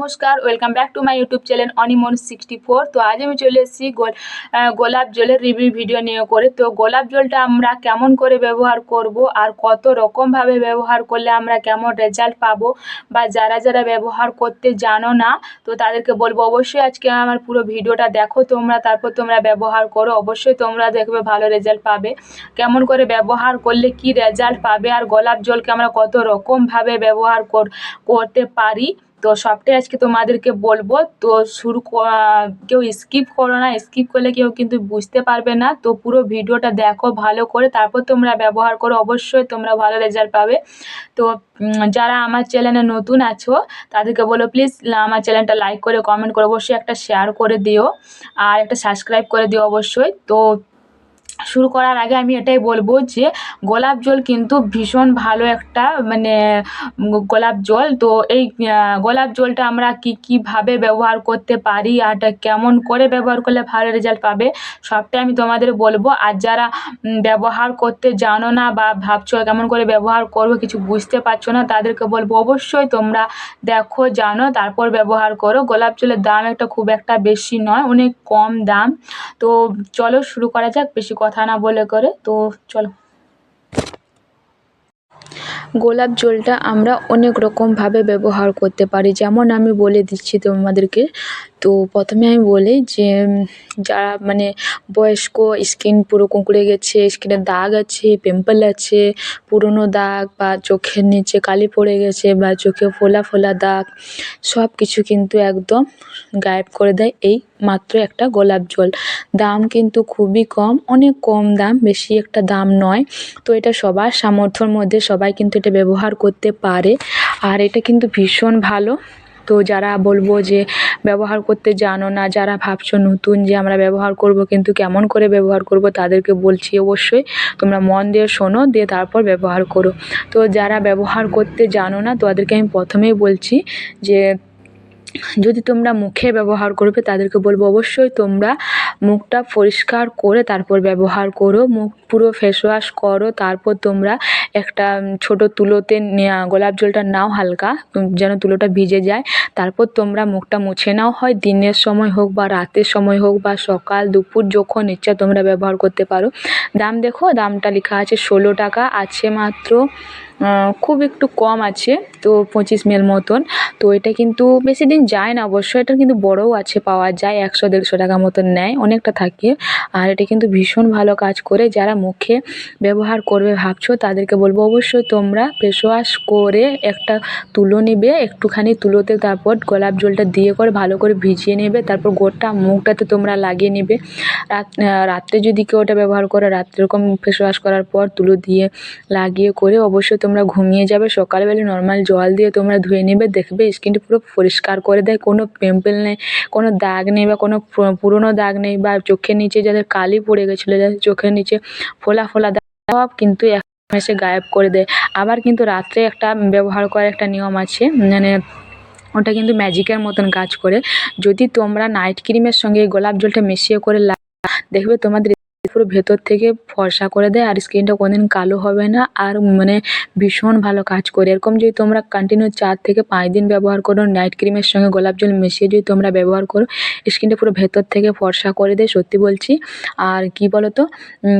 নমস্কার welcome back to my YouTube channel অনিমন sixty four তো আজ আমি চলে এসেছি গোল গোলাপ জলের রিভিউ ভিডিও নিয়ে করে। তো গোলাপ জলটা আমরা কেমন করে ব্যবহার করব আর কত রকমভাবে ব্যবহার করলে আমরা কেমন রেজাল্ট পাবো বা যারা যারা ব্যবহার করতে জানো না, তো তাদেরকে বলব অবশ্যই আজকে আমার পুরো ভিডিওটা দেখো। তোমরা, তারপর তোমরা ব্যবহার করো। অবশ্যই তোমরা দেখবে ভালো রেজাল্ট পাবে। কেমন করে ব্যবহার করলে কি রেজাল্ট পাবে আর গোলাপ জলকে আমরা কত রকমভাবে ব্যবহার কর- করতে পারি। তো সবটাই আজকে তোমাদেরকে বলব। তো শুরু কেউ স্কিপ করো না স্কিপ করলে কেউ কিন্তু বুঝতে পারবে না। তো পুরো ভিডিওটা দেখো ভালো করে, তারপর তোমরা ব্যবহার করো, অবশ্যই তোমরা ভালো রেজাল্ট পাবে। তো যারা আমার চ্যানেলে নতুন আছো, তাদেরকে বলো প্লিজ আমার চ্যানেলটা লাইক করে কমেন্ট করে, অবশ্যই একটা শেয়ার করে দিও। আর একটা সাবস্ক্রাইব করে দিও অবশ্যই। তো শুরু করার আগে আমি এটাই বলব যে গোলাপ জল কিন্তু ভীষণ ভালো একটা মানে গোলাপ জল। তো এই গোলাপ জলটা আমরা কি, কীভাবে ব্যবহার করতে পারি আর কেমন করে ব্যবহার করলে ভালো রেজাল্ট পাবে, সবটাই আমি তোমাদের বলব। আর যারা ব্যবহার করতে জানো না বা ভাবছ কেমন করে ব্যবহার করব, কিছু বুঝতে পারছ না, তাদেরকে বলব অবশ্যই তোমরা দেখো, জানো, তারপর ব্যবহার করো। গোলাপ জলের দাম একটা খুব একটা বেশি নয়, অনেক কম দাম। তো চলো শুরু করা যাক, বেশি কথা না বলে করে, তো চলো। গোলাপ জলটা আমরা অনেক রকমভাবে ব্যবহার করতে পারি। যেমন আমি বলে দিচ্ছি তোমাদেরকে তো প্রথমে আমি বলি যে যারা মানে বয়স্ক স্কিন পুরো কুঁকড়ে গেছে স্কিনে দাগ আছে পিম্পল আছে, পুরনো দাগ বা চোখের নিচে কালি পড়ে গেছে বা চোখে ফোলা ফোলা দাগ সব কিছু কিন্তু একদম গায়েব করে দেয় এই মাত্র একটা গোলাপ জল। দাম কিন্তু খুবই কম, অনেক কম দাম, বেশি একটা দাম নয়। তো এটা সবার সামর্থ্যর মধ্যে সবাই কিন্তু এটা ব্যবহার করতে পারে। আর এটা কিন্তু ভীষণ ভালো। তো যারা বলব যে ব্যবহার করতে জানো না, যারা ভাবছ নতুন যে আমরা ব্যবহার করব কিন্তু কেমন করে ব্যবহার করব তাদেরকে বলছি অবশ্যই তোমরা মন দিয়ে শোনো, দিয়ে তারপর ব্যবহার করো। তো যারা ব্যবহার করতে জানো না তাদেরকে আমি প্রথমেই বলছি যে যদি তোমরা মুখে ব্যবহার করবে, তাদেরকে বলব অবশ্যই তোমরা মুখটা পরিষ্কার করে তারপর ব্যবহার করো। মুখ পুরো ফেস ওয়াশ করো, তারপর তোমরা একটা ছোটো তুলোতে গোলাপ জলটা নাও হালকা যেন তুলোটা ভিজে যায়। তারপর তোমরা মুখটা মুছে নাও, হয় দিনের সময় হোক বা রাতের সময় হোক বা সকাল, দুপুর, যখন ইচ্ছা তোমরা ব্যবহার করতে পারো। দাম দেখো, দামটা লেখা আছে ষোলো টাকা, আছে মাত্র খুব একটু কম আছে, তো পঁচিশ মেল মতন। তো এটা কিন্তু বেশি দিন যায় না, অবশ্য এটা কিন্তু বড়ও আছে, পাওয়া যায় একশো দেড়শো টাকা মতন নেয়, অনেকটা থাকে। আর এটা কিন্তু ভীষণ ভালো কাজ করে যারা মুখে ব্যবহার করবে ভাবছ, তাদেরকে বলব অবশ্যই তোমরা ফেস ওয়াশ করে একটা তুলো নেবে, একটুখানি তুলোতে তারপর গোলাপ জলটা দিয়ে করে ভালো করে ভিজিয়ে নেবে, তারপর গোটা মুখটাতে তোমরা লাগিয়ে নেবে। রাত রাত্রে যদি কেউ ওটা ব্যবহার করে, রাত্রে এরকম ফেস ওয়াশ করার পর তুলো দিয়ে লাগিয়ে করে অবশ্যই তোমরা ঘুমিয়ে যাবে, সকালবেলা নর্মাল জল দিয়ে তোমরা ধুয়ে নেবে, দেখবে স্কিনটা পুরো পরিষ্কার করে দেয়, কোনো পিম্পল নেই, কোনো দাগ নেই বা কোনো পুরনো দাগ নেই বা চোখের নিচে যাদের কালি পড়ে গেছিল, যাদের চোখের নিচে ফোলা ফোলা দাগ, সব কিন্তু এক মাসে গায়েব করে দেয়। আবার কিন্তু রাত্রে একটা ব্যবহার করার একটা নিয়ম আছে মানে ওটা কিন্তু ম্যাজিকের মতন কাজ করে। যদি তোমরা নাইট ক্রিমের সঙ্গে গোলাপ জলটা মিশিয়ে করে দেখবে তোমাদের পুরো ভেতর থেকে ফর্সা করে দেয় আর স্কিনটা কোনোদিন কালো হবে না আর মানে ভীষণ ভালো কাজ করে। এরকম যদি তোমরা কন্টিনিউ চার থেকে পাঁচ দিন ব্যবহার করো নাইট ক্রিমের সঙ্গে গোলাপ জল মিশিয়ে যদি তোমরা ব্যবহার করো, স্কিনটা পুরো ভেতর থেকে ফর্সা করে দেয়, সত্যি বলছি। আর কি বলো তো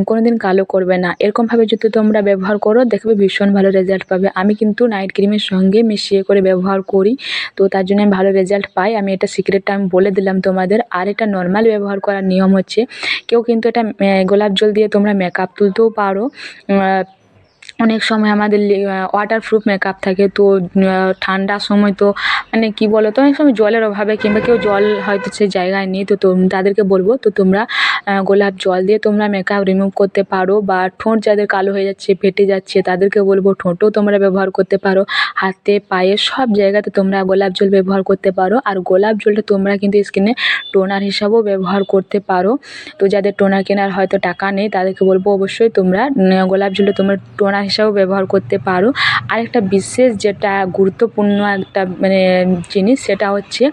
কোনো দিন কালো করবে না। এরকমভাবে যদি তোমরা ব্যবহার করো, দেখবে ভীষণ ভালো রেজাল্ট পাবে। আমি কিন্তু নাইট ক্রিমের সঙ্গে মিশিয়ে করে ব্যবহার করি, তো তার জন্য আমি ভালো রেজাল্ট পাই। আমি এটা সিক্রেটটা আমি বলে দিলাম তোমাদের। আর এটা নর্মাল ব্যবহার করার নিয়ম হচ্ছে, কেউ কিন্তু এটা গোলাপ জল দিয়ে তোমরা মেকআপ তুলতেও পারো। অনেক সময় আমাদের ওয়াটার প্রুফ মেকআপ থাকে, তো ঠান্ডার সময় তো মানে কি বলো তো অনেক সময় জলের অভাবে কিংবা কেউ জল হয়তো সে জায়গায় নেই, তো তাদেরকে বলব, তো তোমরা গোলাপ জল দিয়ে তোমরা মেকআপ রিমুভ করতে পারো বা ঠোঁট যাদের কালো হয়ে যাচ্ছে, ফেটে যাচ্ছে তাদেরকে বলব ঠোঁটও তোমরা ব্যবহার করতে পারো। হাতে, পায়ে, সব জায়গাতে তোমরা গোলাপ জল ব্যবহার করতে পারো। আর গোলাপ জলটা তোমরা কিন্তু স্কিনে টোনার হিসাবেও ব্যবহার করতে পারো। তো যাদের টোনার কেনার হয়তো টাকা নেই, তাদেরকে বলব অবশ্যই তোমরা গোলাপ জলটা তোমরা টোনার হিসাবেও ব্যবহার করতে পারো। আর একটা বিশেষ যেটা গুরুত্বপূর্ণ একটা মানে জিনিস সেটা হচ্ছে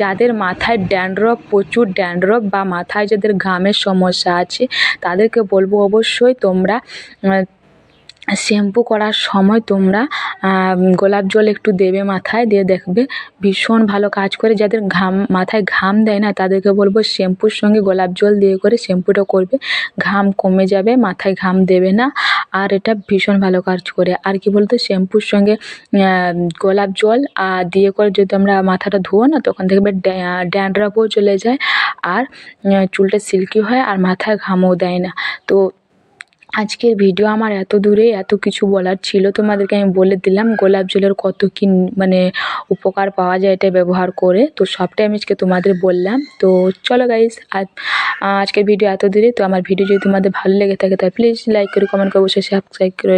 যাদের মাথায় ড্যান্ড্রফ প্রচুর ড্যান্ড্রফ বা মাথায় যাদের ঘামের সমস্যা আছে, তাদেরকে বলব অবশ্যই তোমরা শ্যাম্পু করার সময় তোমরা গোলাপ জল একটু দেবে মাথায়, দিয়ে দেখবে ভীষণ ভালো কাজ করে, যাদের ঘাম, মাথায় ঘাম দেয় না, তাদেরকে বলব শ্যাম্পুর সঙ্গে গোলাপ জল দিয়ে করে শ্যাম্পুটা করবে, ঘাম কমে যাবে, মাথায় ঘাম দেবে না আর এটা ভীষণ ভালো কাজ করে। আর কী বলতো, শ্যাম্পুর সঙ্গে গোলাপ জল আর দিয়ে করে যদি আমরা মাথাটা ধোয় না, তখন দেখবে ড্যান্ড্রাফও চলে যায়। আর চুলটা সিল্কি হয় আর মাথায় ঘামও দেয় না। তো আজকের ভিডিও আমার এত দূরে এত কিছু বলার ছিল, তোমাদেরকে আমি বলে দিলাম, গোলাপ জলের কত কী মানে উপকার পাওয়া যায় এটা ব্যবহার করে। তো সবটাই আমি আজকে তোমাদের বললাম। তো চলো গাইজ আজ আজকের ভিডিও এত দূরে। তো আমার ভিডিও যদি তোমাদের ভালো লেগে থাকে, তাহলে প্লিজ লাইক করে কমেন্ট করে অবশ্যই সাবস্ক্রাইব করে